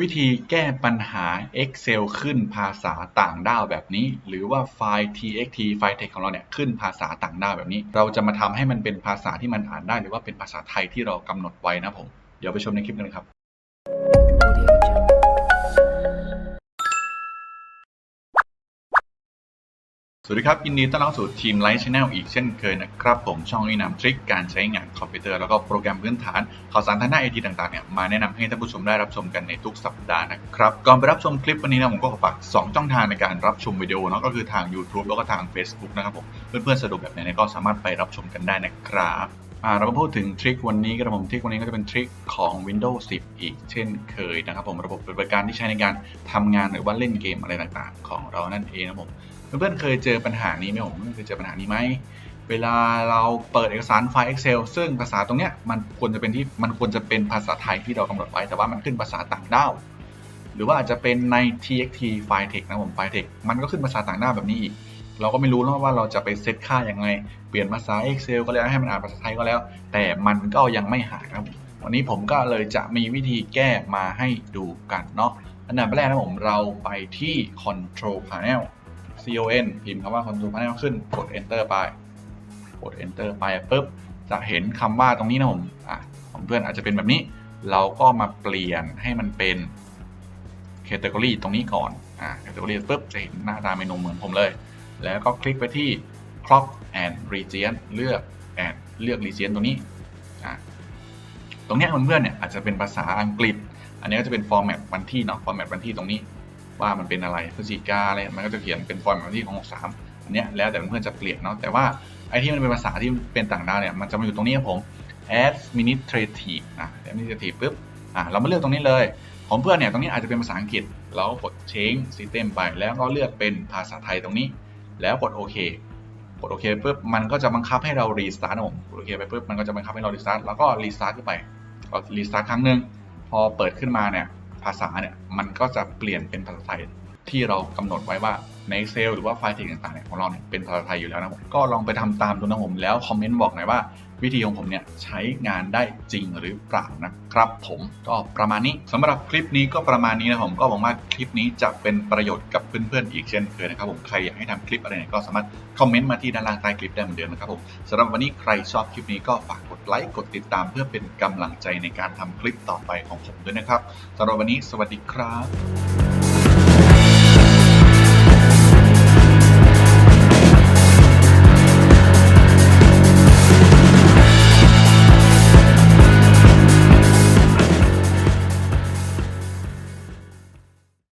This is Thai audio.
วิธีแก้ปัญหา Excel ขึ้นภาษาต่างด้าวแบบนี้ หรือว่าไฟล์ txt ไฟล์ text ของเราเนี่ยขึ้นภาษาต่างด้าวแบบนี้ เราจะมาทำให้มันเป็นภาษาที่มันอ่านได้ หรือว่าเป็นภาษาไทยที่เรากำหนดไว้นะผม เดี๋ยวไปชมในคลิปกันเลยครับ สวัสดีครับยินดีต้อนรับสู่ทีมไลท์ช n แนลอีกเช่นเคยนะครับผมช่องแนี้นำทริคการใช้งานคอมพิวเตอร์แล้วก็โปรแกรมพื้นฐานข่าวสารทางด้านไอทีต่างๆเนี่ยมาแนะนำให้ท่านผู้ชมได้รับชมกันในทุกสัปดาห์นะครับก่อนไปรับชมคลิปวันนี้นะผมก็ขอฝาก2ช่องทางในการรับชมวิดีโอเนาะก็คือทาง YouTube แล้วก็ทาง Facebook นะครับผมเพื่อนๆสะดวกแบบไหนเนี่ยก็สามารถไปรับชมกันได้นะครับอ่าเรามาพูดถึงทริควันนี้กันผมทริควันนี้ก็จะเป็นทริคของ Windows 10 อีกเช่นเคยนะครับผมระบบปฏิบัติการที่ใช้ในการทำงานหรือว่าเล่นเกมอะไรต่างๆ ของเรานั่นเองนะผม เพื่อนๆเคยเจอปัญหานี้ไหมผมเคยเจอปัญหานี้ไหมเวลาเราเปิดเอกสารไฟล์ Excel ซึ่งภาษาตรงเนี้ยมันควรจะเป็นที่มันควรจะเป็นภาษาไทยที่เรากำหนดไว้ แต่ว่ามันขึ้นภาษาต่างด้าวหรือว่าอาจจะเป็นใน txt ไฟล์ text นะผมไฟล์ text มันก็ขึ้นภาษาต่างด้าวแบบนี้อีก เราก็ไม่รู้แล้วว่าเราจะไปเซตค่ายังไง เปลี่ยนภาษา Excel ก็แล้วให้มันอ่านภาษาไทยก็แล้ว แต่มันก็ยังไม่หายนะครับวันนี้ผมก็เลยจะมีวิธีแก้มาให้ดูกันเนาะอันดับแรกนะผมเราไปที่ control panel con พิมพ์คำว่า control panel ขึ้นกด enter ไป กด enter ไปปุ๊บจะเห็นคำว่าตรงนี้นะผมอะของเพื่อนอาจจะเป็นแบบนี้ เราก็มาเปลี่ยนให้มันเป็น category ตรงนี้ก่อนอะ category ปุ๊บจะเห็นหน้าตาเมนูเหมือนผมเลย แล้วก็คลิกไปที่ crop and region เลือก and เลือก region ตรงนี้อะตรงนี้ยเพื่อนๆเนี่ยอาจจะเป็นภาษาอังกฤษ อันนี้ก็จะเป็น format วันที่เนาะ format วันที่ตรงนี้ ว่ามันเป็นอะไรพฤศจิกาอะไรมันก็จะเขียนเป็น format วันที่ของ63อันเนี้ยแล้วแต่เพื่อนๆจะเปลี่ยนเนาะแต่ว่าไอ้ที่มันเป็นภาษาที่เป็นต่างดาวเนี่ยมันจะมาอยู่ตรงนี้ครับผม administrative นะ administrative ปุ๊บอะเรามาเลือกตรงนี้เลย ของเพื่อนเนี่ยตรงนี้อาจจะเป็นภาษาอังกฤษเราก็กด change system ไปแล้วก็เลือกเป็นภาษาไทยตรงนี้ แล้วกดโอเคกดโอเคปุ๊บมันก็จะบังคับให้เรารีสตาร์ทผมกดโอเคไปปุ๊บมันก็จะบังคับให้เรารีสตาร์ทแล้วก็รีสตาร์ทขึ้นไปก็รีสตาร์ทครั้งหนึ่งพอเปิดขึ้นมาเนี่ย ภาษาเนี่ยมันก็จะเปลี่ยนเป็นภาษาไทยที่เรากำหนดไว้ว่าใน Excel หรือว่าไฟล์เทคต่างๆเนี่ยของเราเนี่ยเป็นภาษาไทยอยู่แล้วนะผมก็ลองไปทำตามดูนะผมแล้วคอมเมนต์บอกหน่อยว่า วิธีของผมเนี่ยใช้งานได้จริงหรือเปล่านะครับ ผมก็ประมาณนี้สำหรับคลิปนี้ก็ประมาณนี้นะผมก็หวังว่าคลิปนี้จะเป็นประโยชน์กับเพื่อนๆอีกเช่นเคยนะครับผมใครอยากให้ทำคลิปอะไรเนี่ยก็สามารถคอมเมนต์มาที่ด้านล่างใต้คลิปได้เหมือนเดิมนะครับผมสำหรับวันนี้ใครชอบคลิปนี้ก็ฝากกด ไลค์กดติดตามเพื่อเป็นกำลังใจในการทำคลิปต่อไปของผมด้วยนะครับสำหรับวันนี้สวัสดีครับ